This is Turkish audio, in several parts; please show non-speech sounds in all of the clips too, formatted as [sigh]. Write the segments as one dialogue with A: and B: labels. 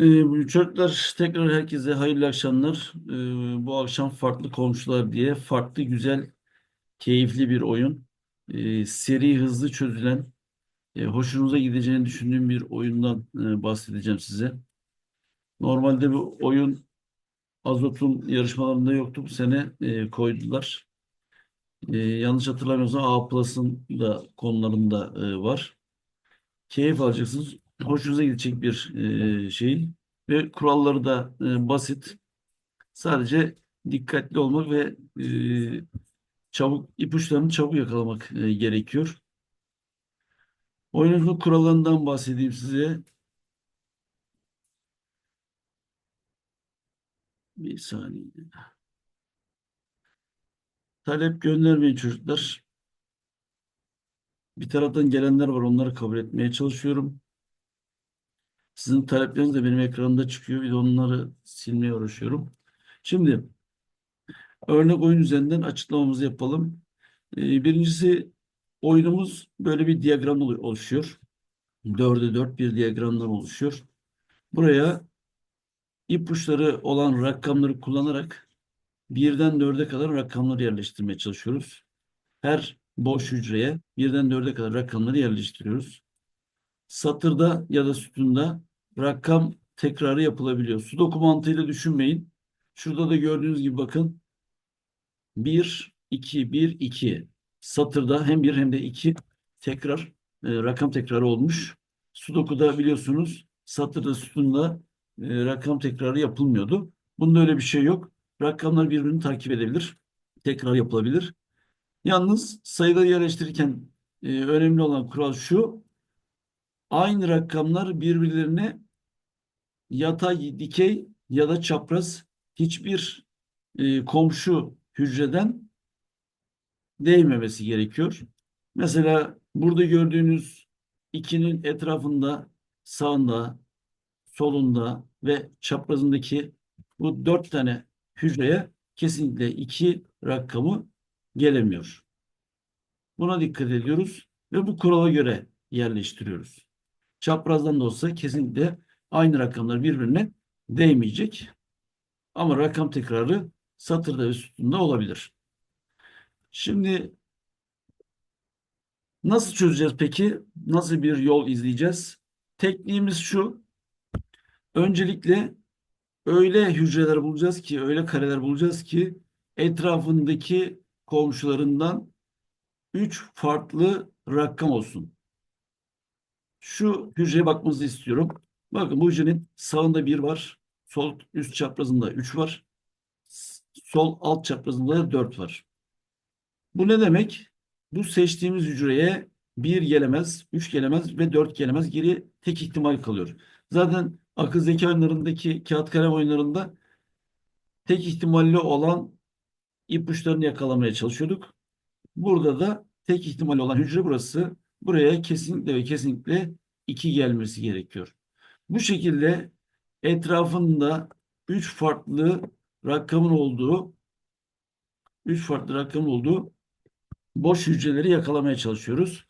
A: Ee, çocuklar tekrar herkese hayırlı akşamlar. Ee, bu akşam farklı komşular diye farklı güzel keyifli bir oyun. Ee, seri hızlı çözülen e, hoşunuza gideceğini düşündüğüm bir oyundan e, bahsedeceğim size. Normalde bu oyun Azot'un yarışmalarında yoktu. Bu sene e, koydular. E, yanlış hatırlamıyorsam A Plus'ın da konularında e, var. Keyif alacaksınız. Hoşunuza gidecek bir e, şey. Ve kuralları da e, basit. Sadece dikkatli olmak ve e, çabuk ipuçlarını çabuk yakalamak e, gerekiyor. Oyunun kurallarından bahsedeyim size. Bir saniye. Talep göndermeyin çocuklar. Bir taraftan gelenler var. Onları kabul etmeye çalışıyorum. Sizin talepleriniz de benim ekranımda çıkıyor. Bir de onları silmeye uğraşıyorum. Şimdi örnek oyun üzerinden açıklamamızı yapalım. Ee, birincisi oyunumuz böyle bir diyagram olu- oluşuyor. Dörde dört bir diyagramdan oluşuyor. Buraya ipuçları olan rakamları kullanarak birden dörde kadar rakamları yerleştirmeye çalışıyoruz. Her boş hücreye birden dörde kadar rakamları yerleştiriyoruz. Satırda ya da sütunda rakam tekrarı yapılabiliyor. Sudoku mantığıyla düşünmeyin. Şurada da gördüğünüz gibi bakın 1, 2, 1, 2. Satırda hem 1 hem de 2 tekrar e, rakam tekrarı olmuş. Sudoku'da biliyorsunuz satırda sütunda e, rakam tekrarı yapılmıyordu. Bunda öyle bir şey yok. Rakamlar birbirini takip edebilir. Tekrar yapılabilir. Yalnız sayıları yerleştirirken e, önemli olan kural şu. Aynı rakamlar birbirlerine yatay, dikey ya da çapraz hiçbir e, komşu hücreden değmemesi gerekiyor. Mesela burada gördüğünüz ikinin etrafında sağında, solunda ve çaprazındaki bu dört tane hücreye kesinlikle iki rakamı gelemiyor. Buna dikkat ediyoruz ve bu kurala göre yerleştiriyoruz. Çaprazdan da olsa kesinlikle aynı rakamlar birbirine değmeyecek. Ama rakam tekrarı satırda sütunda olabilir. Şimdi nasıl çözeceğiz peki? Nasıl bir yol izleyeceğiz? Tekniğimiz şu. Öncelikle öyle hücreler bulacağız ki, öyle kareler bulacağız ki etrafındaki komşularından üç farklı rakam olsun. Şu hücreye bakmanızı istiyorum. Bakın bu hücrenin sağında bir var. Sol üst çaprazında üç var. S- Sol alt çaprazında da dört var. Bu ne demek? Bu seçtiğimiz hücreye bir gelemez, üç gelemez ve dört gelemez. Geri tek ihtimal kalıyor. Zaten akıl zeka oyunlarındaki kağıt kalem oyunlarında tek ihtimalli olan ipuçlarını yakalamaya çalışıyorduk. Burada da tek ihtimal olan hücre burası. Buraya kesinlikle ve kesinlikle 2 gelmesi gerekiyor. Bu şekilde etrafında 3 farklı rakamın olduğu 3 farklı rakamın olduğu boş hücreleri yakalamaya çalışıyoruz.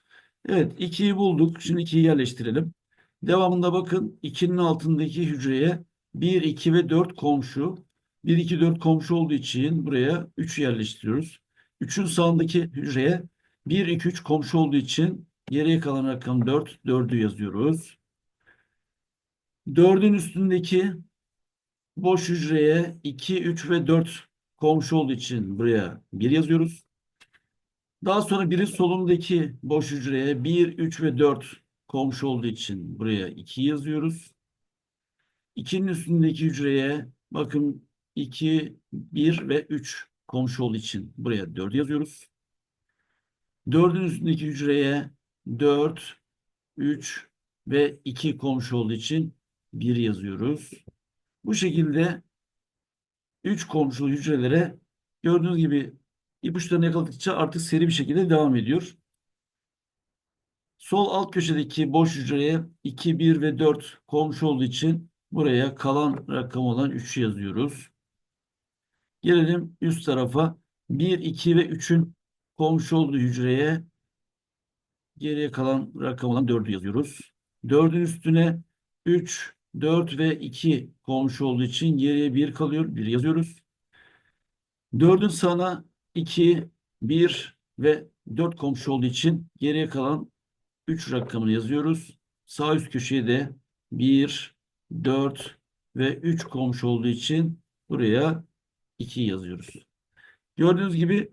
A: Evet 2'yi bulduk. Şimdi 2'yi yerleştirelim. Devamında bakın 2'nin altındaki hücreye 1, 2 ve 4 komşu. 1, 2, 4 komşu olduğu için buraya 3 yerleştiriyoruz. 3'ün sağındaki hücreye 1, 2, 3 komşu olduğu için geriye kalan rakam 4. 4'ü yazıyoruz. 4'ün üstündeki boş hücreye 2, 3 ve 4 komşu olduğu için buraya 1 yazıyoruz. Daha sonra biri solundaki boş hücreye 1, 3 ve 4 komşu olduğu için buraya 2 yazıyoruz. 2'nin üstündeki hücreye bakın 2, 1 ve 3 komşu olduğu için buraya 4 yazıyoruz. 4'ün üstündeki hücreye 4, 3 ve 2 komşu olduğu için 1 yazıyoruz. Bu şekilde 3 komşulu hücrelere gördüğünüz gibi ipuçlarını yakaladıkça artık seri bir şekilde devam ediyor. Sol alt köşedeki boş hücreye 2, 1 ve 4 komşu olduğu için buraya kalan rakam olan 3'ü yazıyoruz. Gelelim üst tarafa. 1, 2 ve 3'ün komşu olduğu hücreye geriye kalan rakam olan 4'ü yazıyoruz. 4'ün üstüne 3, 4 ve 2 komşu olduğu için geriye 1 kalıyor. 1 yazıyoruz. 4'ün sağına 2, 1 ve 4 komşu olduğu için geriye kalan 3 rakamını yazıyoruz. Sağ üst köşeye de 1, 4 ve 3 komşu olduğu için buraya 2 yazıyoruz. Gördüğünüz gibi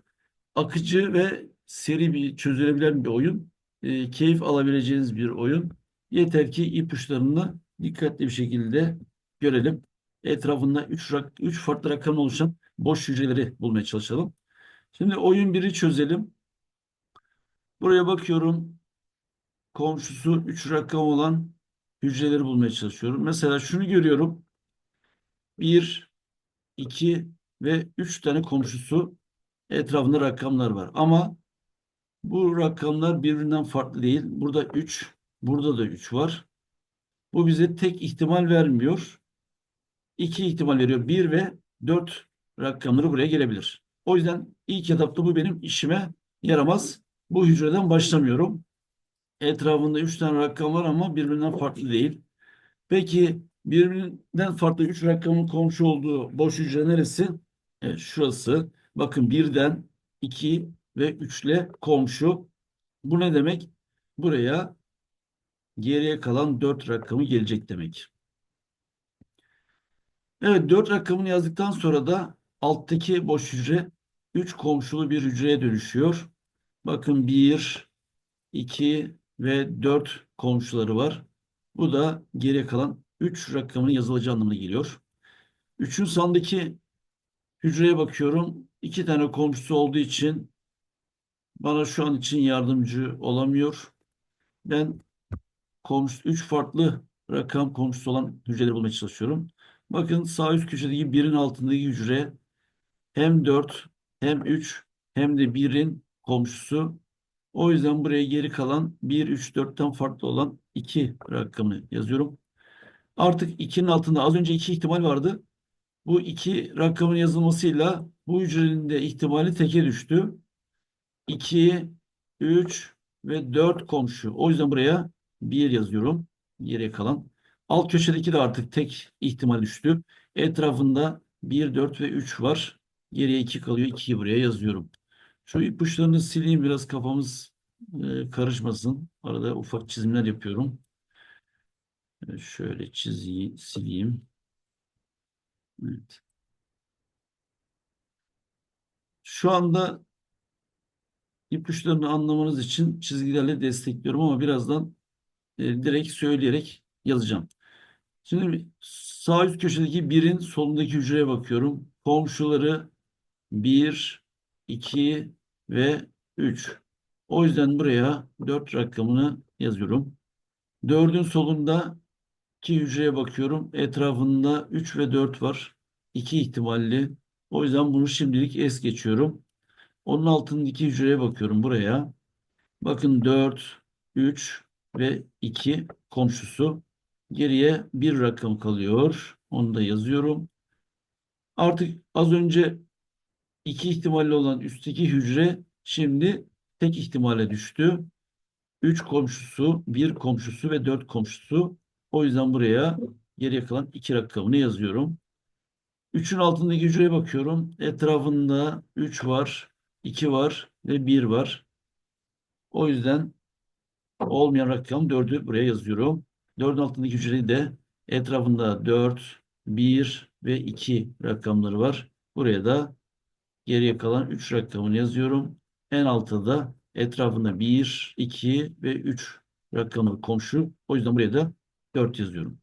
A: akıcı ve seri bir çözülebilen bir oyun. E, keyif alabileceğiniz bir oyun. Yeter ki ipuçlarını dikkatli bir şekilde görelim. Etrafında 3 3 farklı rakamla oluşan boş hücreleri bulmaya çalışalım. Şimdi oyun biri çözelim. Buraya bakıyorum. Komşusu 3 rakam olan hücreleri bulmaya çalışıyorum. Mesela şunu görüyorum. 1, 2 ve 3 tane komşusu etrafında rakamlar var. Ama bu rakamlar birbirinden farklı değil. Burada 3, burada da 3 var. Bu bize tek ihtimal vermiyor. İki ihtimal veriyor. 1 ve 4 rakamları buraya gelebilir. O yüzden ilk etapta bu benim işime yaramaz. Bu hücreden başlamıyorum. Etrafında 3 tane rakam var ama birbirinden farklı değil. Peki birbirinden farklı 3 rakamın komşu olduğu boş hücre neresi? Evet, şurası. Bakın birden 2 ve 3 ile komşu. Bu ne demek? Buraya geriye kalan 4 rakamı gelecek demek. Evet 4 rakamını yazdıktan sonra da alttaki boş hücre 3 komşulu bir hücreye dönüşüyor. Bakın 1, 2 ve 4 komşuları var. Bu da geriye kalan 3 rakamının yazılacağı anlamına geliyor. 3'ün sandaki hücreye bakıyorum. 2 tane komşusu olduğu için bana şu an için yardımcı olamıyor. Ben komşu 3 farklı rakam komşusu olan hücreleri bulmaya çalışıyorum. Bakın sağ üst köşedeki birin altındaki hücre hem 4 hem 3 hem de 1'in komşusu. O yüzden buraya geri kalan 1, 3, 4'ten farklı olan 2 rakamını yazıyorum. Artık 2'nin altında az önce 2 ihtimal vardı. Bu 2 rakamın yazılmasıyla bu hücrenin de ihtimali teke düştü. 2, 3 ve 4 komşu. O yüzden buraya 1 yazıyorum. Geriye kalan. Alt köşedeki de artık tek ihtimal düştü. Etrafında 1, 4 ve 3 var. Geriye 2 kalıyor. 2'yi buraya yazıyorum. Şu ipuçlarını sileyim biraz kafamız e, karışmasın. Arada ufak çizimler yapıyorum. E, şöyle çizeyim, sileyim. Evet. Şu anda ipuçlarını anlamanız için çizgilerle destekliyorum ama birazdan e, direkt söyleyerek yazacağım. Şimdi sağ üst köşedeki birin solundaki hücreye bakıyorum. Komşuları 1, 2 ve 3. O yüzden buraya 4 rakamını yazıyorum. 4'ün solunda iki hücreye bakıyorum. Etrafında 3 ve 4 var. 2 ihtimalli. O yüzden bunu şimdilik es geçiyorum. Onun altındaki hücreye bakıyorum buraya. Bakın 4, 3 ve 2 komşusu. Geriye bir rakam kalıyor. Onu da yazıyorum. Artık az önce iki ihtimalli olan üstteki hücre şimdi tek ihtimale düştü. 3 komşusu, 1 komşusu ve 4 komşusu. O yüzden buraya geriye kalan 2 rakamını yazıyorum. 3'ün altındaki hücreye bakıyorum. Etrafında 3 var, 2 var ve 1 var. O yüzden olmayan rakam 4'ü buraya yazıyorum. 4'ün altındaki hücreyi de etrafında 4, 1 ve 2 rakamları var. Buraya da geriye kalan 3 rakamını yazıyorum. En altta da etrafında 1, 2 ve 3 rakamı komşu. O yüzden buraya da 4 yazıyorum.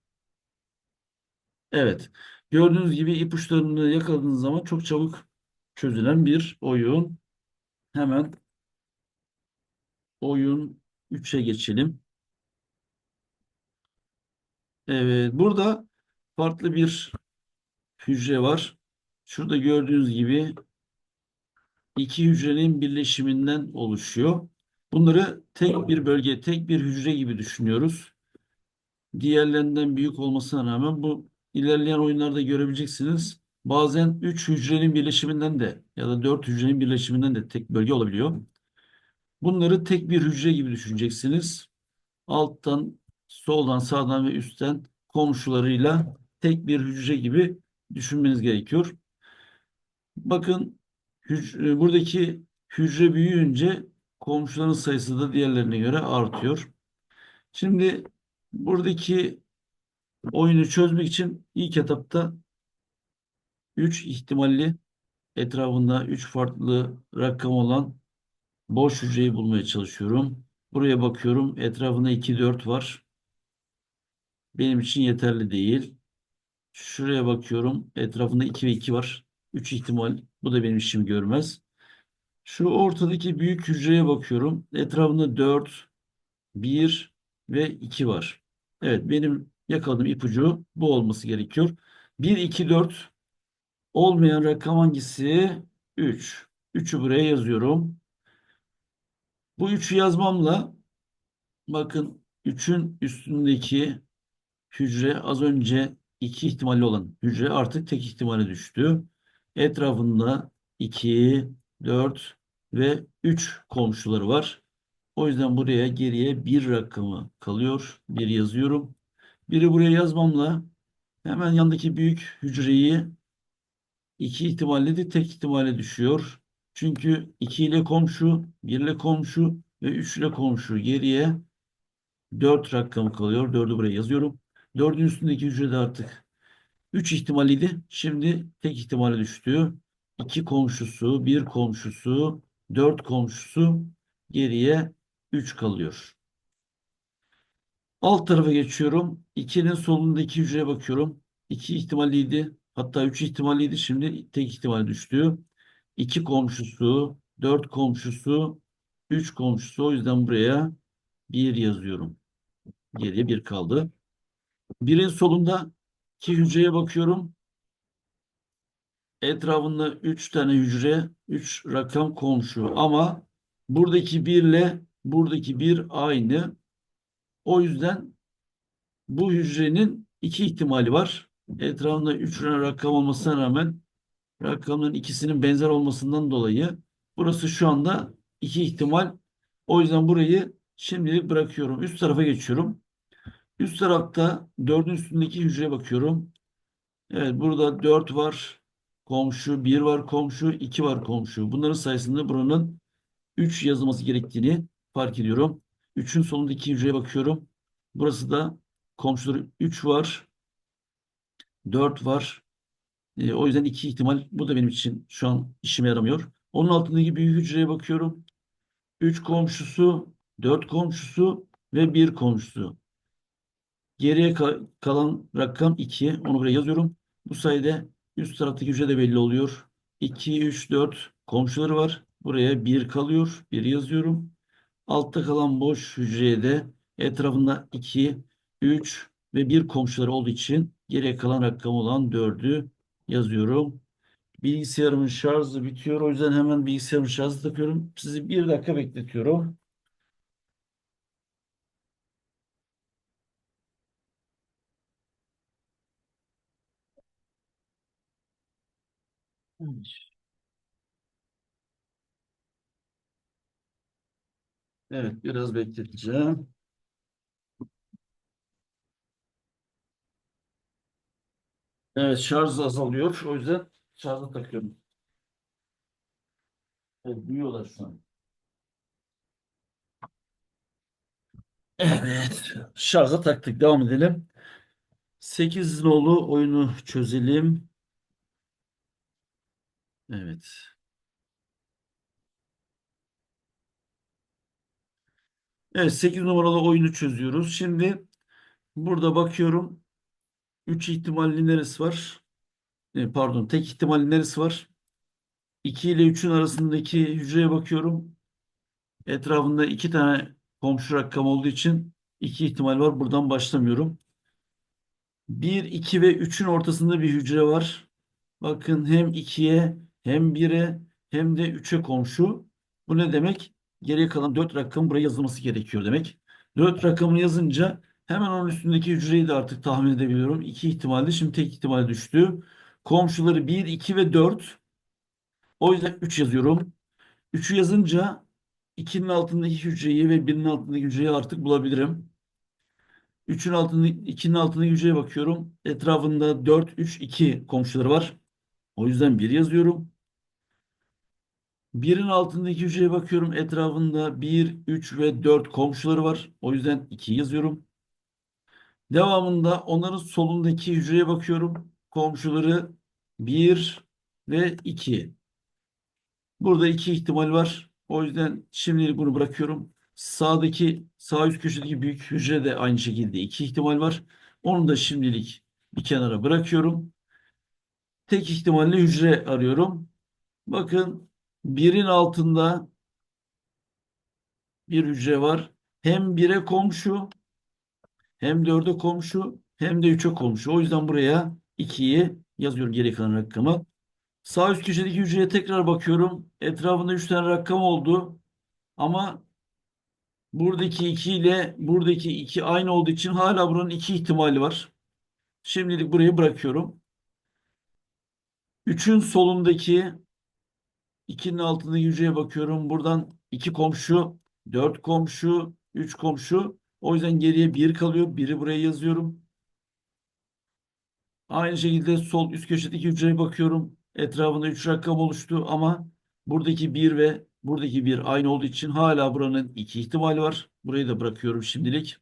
A: Evet. Gördüğünüz gibi ipuçlarını yakaladığınız zaman çok çabuk çözülen bir oyun. Hemen oyun 3'e geçelim. Evet, burada farklı bir hücre var. Şurada gördüğünüz gibi iki hücrenin birleşiminden oluşuyor. Bunları tek bir bölge, tek bir hücre gibi düşünüyoruz. Diğerlerinden büyük olmasına rağmen bu ilerleyen oyunlarda görebileceksiniz. Bazen 3 hücrenin birleşiminden de ya da 4 hücrenin birleşiminden de tek bölge olabiliyor. Bunları tek bir hücre gibi düşüneceksiniz. Alttan, soldan, sağdan ve üstten komşularıyla tek bir hücre gibi düşünmeniz gerekiyor. Bakın hüc- buradaki hücre büyüyünce komşuların sayısı da diğerlerine göre artıyor. Şimdi buradaki oyunu çözmek için ilk etapta 3 ihtimalli etrafında 3 farklı rakam olan boş hücreyi bulmaya çalışıyorum. Buraya bakıyorum. Etrafında 2, 4 var. Benim için yeterli değil. Şuraya bakıyorum. Etrafında 2 ve 2 var. 3 ihtimal. Bu da benim işimi görmez. Şu ortadaki büyük hücreye bakıyorum. Etrafında 4, 1 ve 2 var. Evet benim yakaladığım ipucu bu olması gerekiyor. 1, 2, 4 olmayan rakam hangisi? 3. 3'ü buraya yazıyorum. Bu 3'ü yazmamla bakın 3'ün üstündeki hücre az önce 2 ihtimalli olan hücre artık tek ihtimale düştü. Etrafında 2, 4 ve 3 komşuları var. O yüzden buraya geriye bir rakamı kalıyor. Bir yazıyorum. Biri buraya yazmamla hemen yandaki büyük hücreyi iki ihtimalle de tek ihtimale düşüyor. Çünkü 2 ile komşu, 1 ile komşu ve 3 ile komşu. Geriye 4 rakamı kalıyor. 4'ü buraya yazıyorum. 4'ün üstündeki hücre de artık 3 ihtimaliydi. Şimdi tek ihtimale düştü. 2 komşusu, 1 komşusu, 4 komşusu geriye 3 kalıyor. Alt tarafa geçiyorum. 2'nin solundaki hücreye bakıyorum. 2 ihtimalliydi. Hatta 3 ihtimalliydi. Şimdi tek ihtimal düştü. 2 komşusu, 4 komşusu, 3 komşusu. O yüzden buraya 1 yazıyorum. Geriye 1 kaldı. Birin solunda iki hücreye bakıyorum. Etrafında 3 tane hücre, 3 rakam komşu. Ama buradaki 1 ile buradaki 1 aynı. O yüzden bu hücrenin iki ihtimali var. Etrafında 3 tane rakam olmasına rağmen rakamların ikisinin benzer olmasından dolayı burası şu anda iki ihtimal. O yüzden burayı şimdilik bırakıyorum. Üst tarafa geçiyorum. Üst tarafta 4'ün üstündeki hücreye bakıyorum. Evet burada 4 var komşu, 1 var komşu, 2 var komşu. Bunların sayesinde buranın 3 yazılması gerektiğini fark ediyorum. 3'ün solundaki hücreye bakıyorum. Burası da komşuları 3 var. 4 var. E, o yüzden 2 ihtimal. Bu da benim için şu an işime yaramıyor. Onun altındaki büyük hücreye bakıyorum. 3 komşusu, 4 komşusu ve 1 komşusu. Geriye ka- kalan rakam 2. Onu buraya yazıyorum. Bu sayede üst taraftaki hücre de belli oluyor. 2, 3, 4 komşuları var. Buraya 1 kalıyor. 1 yazıyorum. Altta kalan boş hücreye de etrafında 2, 3 ve 1 komşuları olduğu için geriye kalan rakam olan 4'ü yazıyorum. Bilgisayarımın şarjı bitiyor. O yüzden hemen bilgisayarımın şarjı takıyorum. Sizi bir dakika bekletiyorum. Evet, biraz bekleteceğim. Evet, şarj azalıyor. O yüzden şarja takıyorum. Evet, büyüyorlar şu an. Evet, şarja taktık. Devam edelim. 8 nolu oyunu çözelim. Evet. Evet, 8 numaralı oyunu çözüyoruz. Şimdi burada bakıyorum. 3 ihtimalli neresi var? E, pardon, tek ihtimalli neresi var? 2 ile 3'ün arasındaki hücreye bakıyorum. Etrafında 2 tane komşu rakam olduğu için 2 ihtimal var. Buradan başlamıyorum. 1, 2 ve 3'ün ortasında bir hücre var. Bakın hem 2'ye hem 1'e hem de 3'e komşu. Bu ne demek? Geriye kalan 4 rakam buraya yazılması gerekiyor demek. 4 rakamını yazınca hemen onun üstündeki hücreyi de artık tahmin edebiliyorum. 2 ihtimalde şimdi tek ihtimal düştü. Komşuları 1, 2 ve 4. O yüzden 3 yazıyorum. 3'ü yazınca 2'nin altındaki hücreyi ve 1'in altındaki hücreyi artık bulabilirim. 3'ün altında 2'nin altındaki hücreye bakıyorum. Etrafında 4, 3, 2 komşuları var. O yüzden 1 yazıyorum. 1'in altındaki hücreye bakıyorum. Etrafında 1, 3 ve 4 komşuları var. O yüzden 2 yazıyorum. Devamında onların solundaki hücreye bakıyorum. Komşuları 1 ve 2. Burada iki ihtimal var. O yüzden şimdilik bunu bırakıyorum. Sağdaki sağ üst köşedeki büyük hücre de aynı şekilde iki ihtimal var. Onu da şimdilik bir kenara bırakıyorum. Tek ihtimalli hücre arıyorum. Bakın birin altında bir hücre var. Hem bire komşu hem dörde komşu hem de üçe komşu. O yüzden buraya 2'yi yazıyorum geri kalan rakamı. Sağ üst köşedeki hücreye tekrar bakıyorum. Etrafında 3 tane rakam oldu. Ama buradaki 2 ile buradaki 2 aynı olduğu için hala buranın 2 ihtimali var. Şimdilik burayı bırakıyorum. 3'ün solundaki 2'nin altındaki hücreye bakıyorum. Buradan 2 komşu, 4 komşu, 3 komşu. O yüzden geriye 1 kalıyor. 1'i buraya yazıyorum. Aynı şekilde sol üst köşedeki hücreye bakıyorum. Etrafında 3 rakam oluştu ama buradaki 1 ve buradaki 1 aynı olduğu için hala buranın 2 ihtimali var. Burayı da bırakıyorum şimdilik.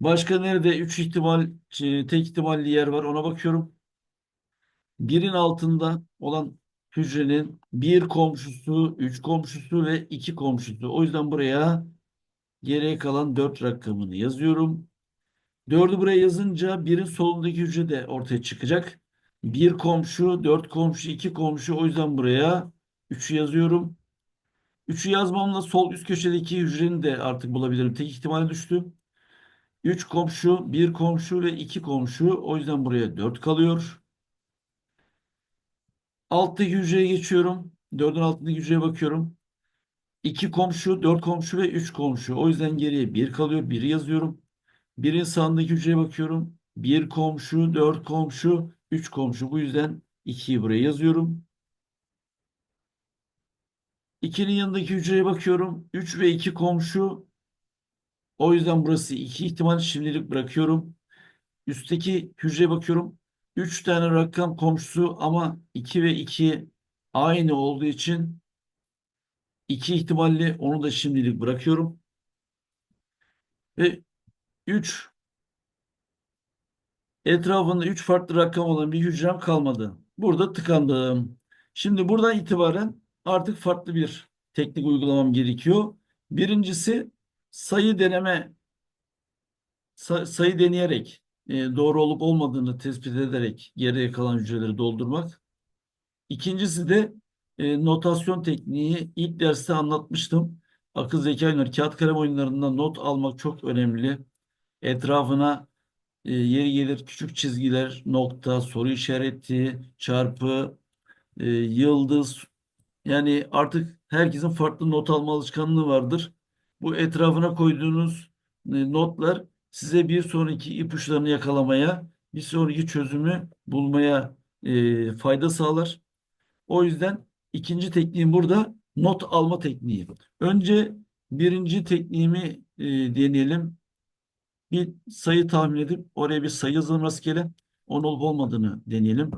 A: Başka nerede 3 ihtimal, şey, tek ihtimalli yer var ona bakıyorum. 1'in altında olan hücrenin bir komşusu, 3 komşusu ve 2 komşusu. O yüzden buraya geriye kalan 4 rakamını yazıyorum. 4'ü buraya yazınca birin solundaki hücre de ortaya çıkacak. Bir komşu, dört komşu, iki komşu. O yüzden buraya 3'ü yazıyorum. 3'ü yazmamla sol üst köşedeki hücreni de artık bulabilirim. Tek ihtimali düştü. 3 komşu, bir komşu ve iki komşu. O yüzden buraya 4 kalıyor. Alttaki hücreye geçiyorum. 4'ün altındaki hücreye bakıyorum. 2 komşu, 4 komşu ve 3 komşu. O yüzden geriye 1 kalıyor. 1'i yazıyorum. Birin sağındaki hücreye bakıyorum. Bir komşu, dört komşu, üç komşu. Bu yüzden 2'yi buraya yazıyorum. 2'nin yanındaki hücreye bakıyorum. 3 ve 2 komşu. O yüzden burası 2 ihtimal şimdilik bırakıyorum. Üstteki hücreye bakıyorum. 3 tane rakam komşusu ama 2 ve 2 aynı olduğu için 2 ihtimalli onu da şimdilik bırakıyorum. Ve 3 etrafında 3 farklı rakam olan bir hücrem kalmadı. Burada tıkandım. Şimdi buradan itibaren artık farklı bir teknik uygulamam gerekiyor. Birincisi sayı deneme say- sayı deneyerek e, doğru olup olmadığını tespit ederek geriye kalan hücreleri doldurmak. İkincisi de e, notasyon tekniği ilk derste anlatmıştım. Akıl zeka oyunları, kağıt kalem oyunlarında not almak çok önemli. Etrafına e, yeri gelir küçük çizgiler, nokta, soru işareti, çarpı, e, yıldız. Yani artık herkesin farklı not alma alışkanlığı vardır. Bu etrafına koyduğunuz e, notlar size bir sonraki ipuçlarını yakalamaya, bir sonraki çözümü bulmaya e, fayda sağlar. O yüzden ikinci tekniğim burada not alma tekniği. Önce birinci tekniğimi e, deneyelim. Bir sayı tahmin edip oraya bir sayı yazalım rastgele. Onun olup olmadığını deneyelim.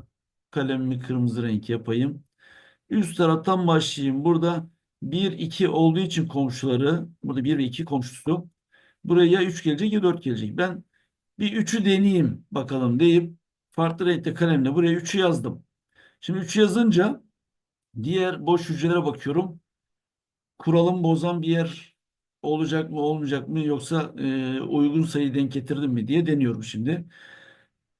A: Kalemimi kırmızı renk yapayım. Üst taraftan başlayayım. Burada 1, 2 olduğu için komşuları, burada 1 ve 2 komşusu. Buraya ya 3 gelecek ya 4 gelecek. Ben bir 3'ü deneyeyim bakalım deyip farklı renkte kalemle buraya 3'ü yazdım. Şimdi 3 yazınca diğer boş hücrelere bakıyorum. Kuralım bozan bir yer olacak mı olmayacak mı yoksa e, uygun sayı denk getirdim mi diye deniyorum şimdi.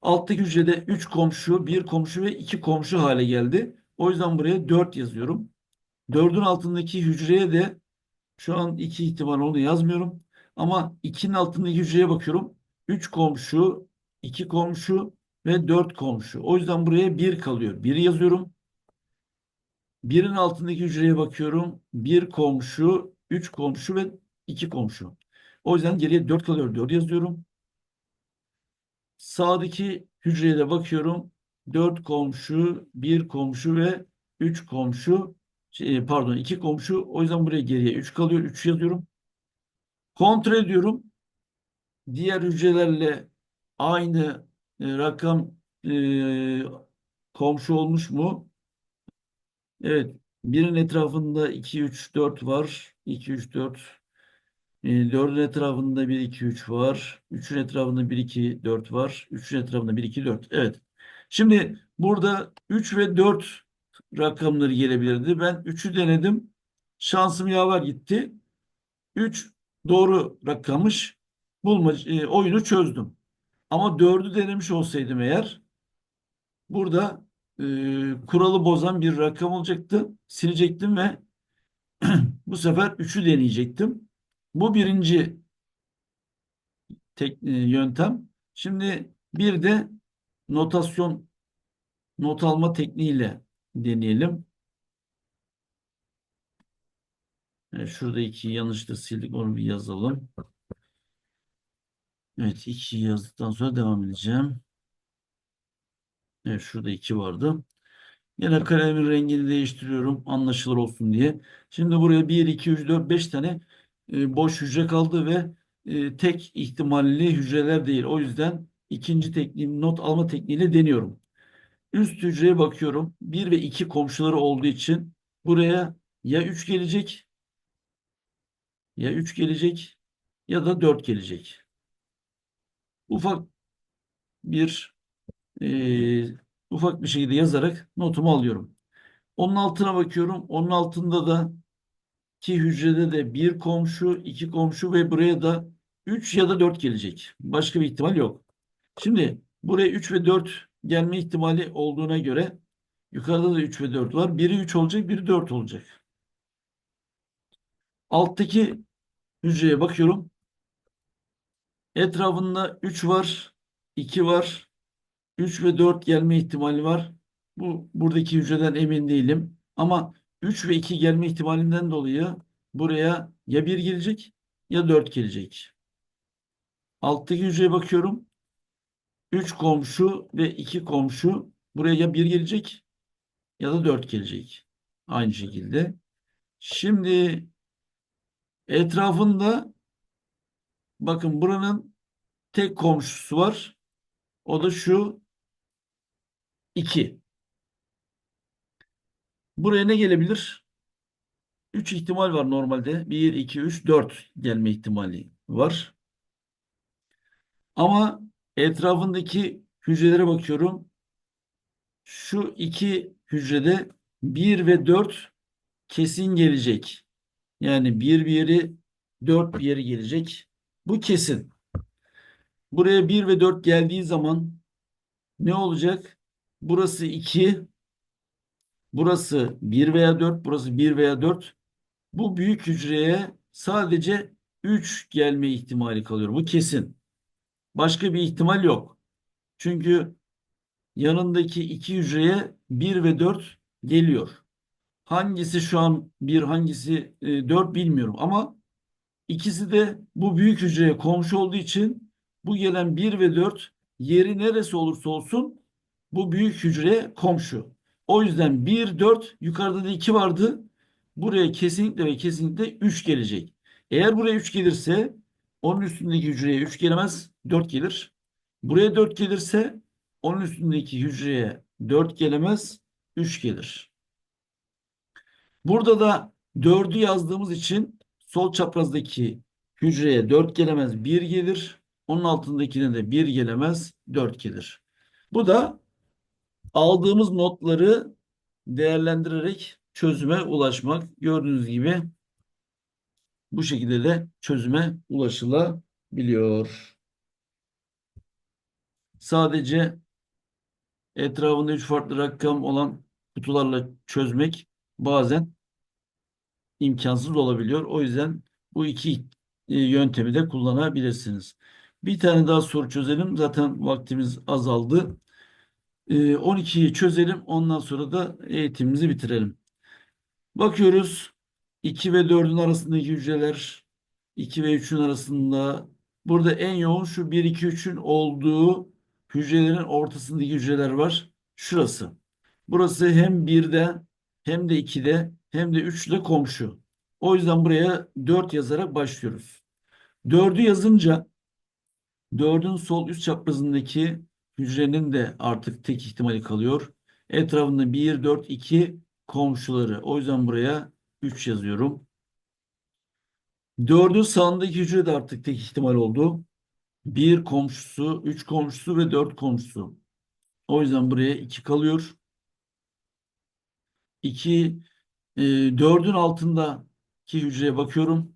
A: Alttaki hücrede 3 komşu, 1 komşu ve 2 komşu hale geldi. O yüzden buraya 4 yazıyorum. 4'ün altındaki hücreye de şu an 2 ihtimal onu yazmıyorum. Ama 2'nin altındaki hücreye bakıyorum. 3 komşu, 2 komşu ve 4 komşu. O yüzden buraya 1 kalıyor. 1 yazıyorum. 1'in altındaki hücreye bakıyorum. 1 komşu, 3 komşu ve 2 komşu. O yüzden geriye 4 kalıyor. 4 yazıyorum. Sağdaki hücreye de bakıyorum. 4 komşu, 1 komşu ve 3 komşu. Şey, pardon 2 komşu. O yüzden buraya geriye 3 kalıyor. 3 yazıyorum. Kontrol ediyorum. diğer hücrelerle aynı e, rakam e, komşu olmuş mu? Evet. Birin etrafında 2, 3, 4 var. 2, 3, 4. E, 4'ün etrafında 1, 2, 3 var. 3'ün etrafında 1, 2, 4 var. 3'ün etrafında 1, 2, 4. Evet. Şimdi burada 3 ve 4 rakamları gelebilirdi. Ben 3'ü denedim. Şansım yaver gitti. 3 doğru rakammış. Bulma, e, oyunu çözdüm. Ama 4'ü denemiş olsaydım eğer burada e, kuralı bozan bir rakam olacaktı. Silecektim ve [clears throat] bu sefer 3'ü deneyecektim. Bu birinci tek, e, yöntem. Şimdi bir de notasyon not alma tekniğiyle deneyelim. Evet, şurada iki yanlışlıkla sildik. Onu bir yazalım. Evet iki yazdıktan sonra devam edeceğim. Evet şurada iki vardı. Yine kalemin rengini değiştiriyorum anlaşılır olsun diye. Şimdi buraya 1, 2, 3, 4, 5 tane e, boş hücre kaldı ve e, tek ihtimalli hücreler değil. O yüzden ikinci tekniğim not alma tekniğiyle deniyorum. Üst hücreye bakıyorum. 1 ve 2 komşuları olduğu için buraya ya 3 gelecek ya 3 gelecek ya da 4 gelecek. Ufak bir e, ufak bir şekilde yazarak notumu alıyorum. Onun altına bakıyorum. Onun altında da ki hücrede de bir komşu, iki komşu ve buraya da 3 ya da 4 gelecek. Başka bir ihtimal yok. Şimdi buraya 3 ve 4 gelme ihtimali olduğuna göre yukarıda da 3 ve 4 var. Biri 3 olacak, biri 4 olacak. Alttaki hücreye bakıyorum. Etrafında 3 var, 2 var, 3 ve 4 gelme ihtimali var. Bu buradaki hücreden emin değilim. Ama 3 ve 2 gelme ihtimalinden dolayı buraya ya 1 gelecek ya 4 gelecek. Alttaki hücreye bakıyorum. 3 komşu ve 2 komşu buraya ya 1 gelecek ya da 4 gelecek. Aynı şekilde. Şimdi etrafında bakın buranın tek komşusu var. O da şu 2. Buraya ne gelebilir? 3 ihtimal var normalde. 1, 2, 3, 4 gelme ihtimali var. Ama etrafındaki hücrelere bakıyorum. Şu iki hücrede 1 ve 4 kesin gelecek. Yani 1 bir yeri 4 bir yeri gelecek. Bu kesin. Buraya 1 ve 4 geldiği zaman ne olacak? Burası 2, burası 1 veya 4, burası 1 veya 4. Bu büyük hücreye sadece 3 gelme ihtimali kalıyor. Bu kesin. Başka bir ihtimal yok. Çünkü yanındaki iki hücreye 1 ve 4 geliyor. Hangisi şu an 1, hangisi 4 e, bilmiyorum ama ikisi de bu büyük hücreye komşu olduğu için bu gelen 1 ve 4 yeri neresi olursa olsun bu büyük hücreye komşu. O yüzden 1, 4 yukarıda da 2 vardı. Buraya kesinlikle ve kesinlikle 3 gelecek. Eğer buraya 3 gelirse onun üstündeki hücreye 3 gelemez 4 gelir. Buraya 4 gelirse onun üstündeki hücreye 4 gelemez 3 gelir. Burada da 4'ü yazdığımız için sol çaprazdaki hücreye 4 gelemez 1 gelir. Onun altındakine de 1 gelemez 4 gelir. Bu da aldığımız notları değerlendirerek çözüme ulaşmak. Gördüğünüz gibi bu şekilde de çözüme ulaşılabiliyor. Sadece etrafında üç farklı rakam olan kutularla çözmek bazen imkansız olabiliyor. O yüzden bu iki e, yöntemi de kullanabilirsiniz. Bir tane daha soru çözelim. Zaten vaktimiz azaldı. 12'yi e, çözelim. Ondan sonra da eğitimimizi bitirelim. Bakıyoruz. 2 ve 4'ün arasındaki hücreler 2 ve 3'ün arasında burada en yoğun şu 1 2 3'ün olduğu hücrelerin ortasındaki hücreler var. Şurası. Burası hem 1'de hem de 2'de hem de 3'de komşu. O yüzden buraya 4 yazarak başlıyoruz. 4'ü yazınca Dördün sol üst çaprazındaki hücrenin de artık tek ihtimali kalıyor. Etrafında 1, 4, 2 komşuları. O yüzden buraya 3 yazıyorum. Dördün sağındaki hücre de artık tek ihtimal oldu. 1 komşusu, 3 komşusu ve 4 komşusu. O yüzden buraya 2 kalıyor. 2, e, 4'ün altındaki hücreye bakıyorum.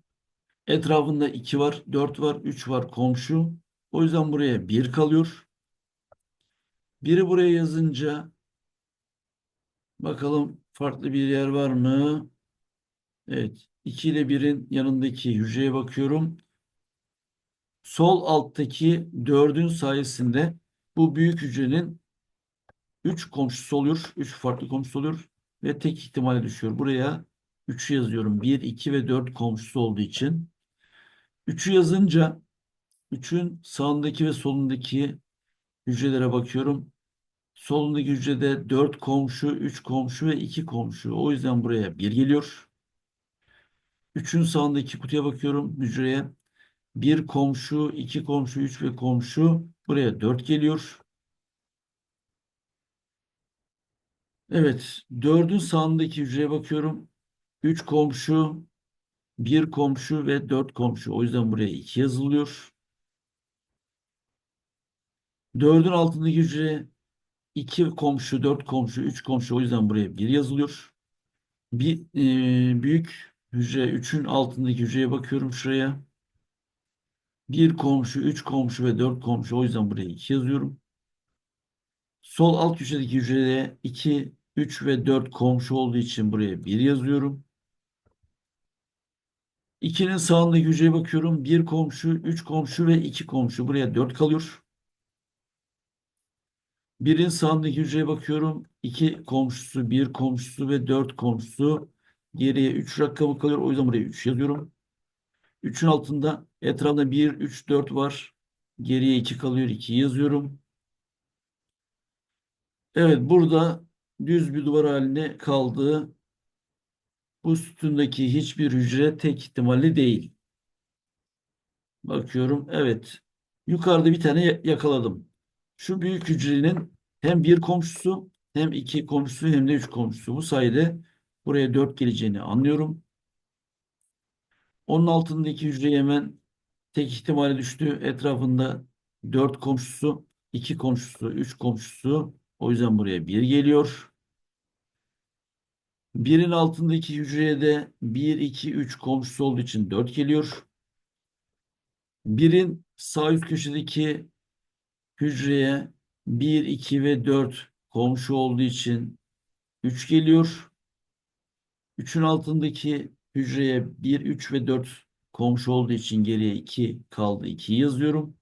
A: Etrafında 2 var, 4 var, 3 var komşu. O yüzden buraya 1 kalıyor. Biri buraya yazınca bakalım farklı bir yer var mı? Evet. 2 ile 1'in yanındaki hücreye bakıyorum. Sol alttaki 4'ün sayesinde bu büyük hücrenin 3 komşusu oluyor. 3 farklı komşusu oluyor. Ve tek ihtimale düşüyor. Buraya 3'ü yazıyorum. 1, 2 ve 4 komşusu olduğu için. 3'ü yazınca 3'ün sağındaki ve solundaki hücrelere bakıyorum. Solundaki hücrede 4 komşu, 3 komşu ve 2 komşu. O yüzden buraya 1 geliyor. 3'ün sağındaki kutuya bakıyorum hücreye. 1 komşu, 2 komşu, 3 ve komşu. Buraya 4 geliyor. Evet, 4'ün sağındaki hücreye bakıyorum. 3 komşu, 1 komşu ve 4 komşu. O yüzden buraya 2 yazılıyor. 4'ün altındaki hücreye 2 komşu, 4 komşu, 3 komşu. O yüzden buraya 1 yazılıyor. Bir e, büyük hücre 3'ün altındaki hücreye bakıyorum şuraya. 1 komşu, 3 komşu ve 4 komşu. O yüzden buraya 2 yazıyorum. Sol alt köşedeki hücreye 2, 3 ve 4 komşu olduğu için buraya 1 yazıyorum. 2'nin sağındaki hücreye bakıyorum. 1 komşu, 3 komşu ve 2 komşu. Buraya 4 kalıyor. 1'in sağındaki hücreye bakıyorum. 2 komşusu, 1 komşusu ve 4 komşusu. Geriye 3 rakamı kalıyor. O yüzden buraya 3 yazıyorum. 3'ün altında etrafında 1, 3, 4 var. Geriye 2 kalıyor. 2 yazıyorum. Evet burada düz bir duvar haline kaldı. Bu sütundaki hiçbir hücre tek ihtimalli değil. Bakıyorum. Evet. Yukarıda bir tane ya- yakaladım. Şu büyük hücrenin hem bir komşusu hem iki komşusu hem de üç komşusu. Bu sayede buraya dört geleceğini anlıyorum. Onun altındaki hücreye hemen tek ihtimali düştü. Etrafında dört komşusu, iki komşusu, üç komşusu. O yüzden buraya bir geliyor. Birin altındaki hücreye de 1, 2, 3 komşusu olduğu için 4 geliyor. Birin sağ üst köşedeki hücreye 1, 2 ve 4 komşu olduğu için 3 geliyor. 3'ün altındaki hücreye 1, 3 ve 4 komşu olduğu için geriye 2 kaldı. 2 yazıyorum.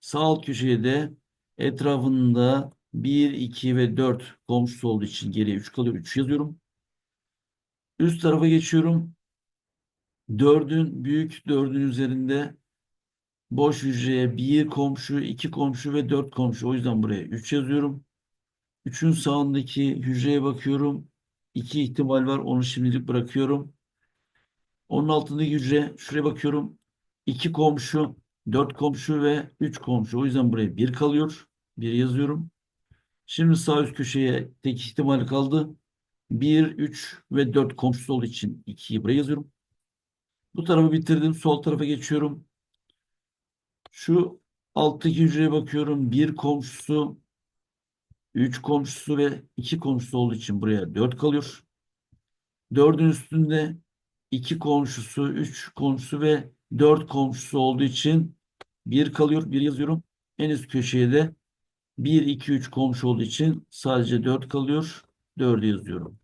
A: Sağ alt köşeye de etrafında 1, 2 ve 4 komşusu olduğu için geriye 3 kalıyor. 3 yazıyorum. Üst tarafa geçiyorum. 4'ün büyük 4'ün üzerinde boş hücreye 1 komşu, 2 komşu ve 4 komşu. O yüzden buraya 3 yazıyorum. 3'ün sağındaki hücreye bakıyorum. 2 ihtimal var. Onu şimdilik bırakıyorum. Onun altındaki hücre şuraya bakıyorum. 2 komşu, 4 komşu ve 3 komşu. O yüzden buraya 1 kalıyor. 1 yazıyorum. Şimdi sağ üst köşeye tek ihtimal kaldı. 1, 3 ve 4 komşusu olduğu için 2'yi buraya yazıyorum. Bu tarafı bitirdim. Sol tarafa geçiyorum. Şu alttaki hücreye bakıyorum. 1 komşusu, 3 komşusu ve 2 komşusu olduğu için buraya 4 kalıyor. 4'ün üstünde 2 komşusu, 3 komşusu ve 4 komşusu olduğu için 1 kalıyor. 1 yazıyorum. En üst köşeye de 1, 2, 3 komşu olduğu için sadece 4 kalıyor. 4'ü yazıyorum.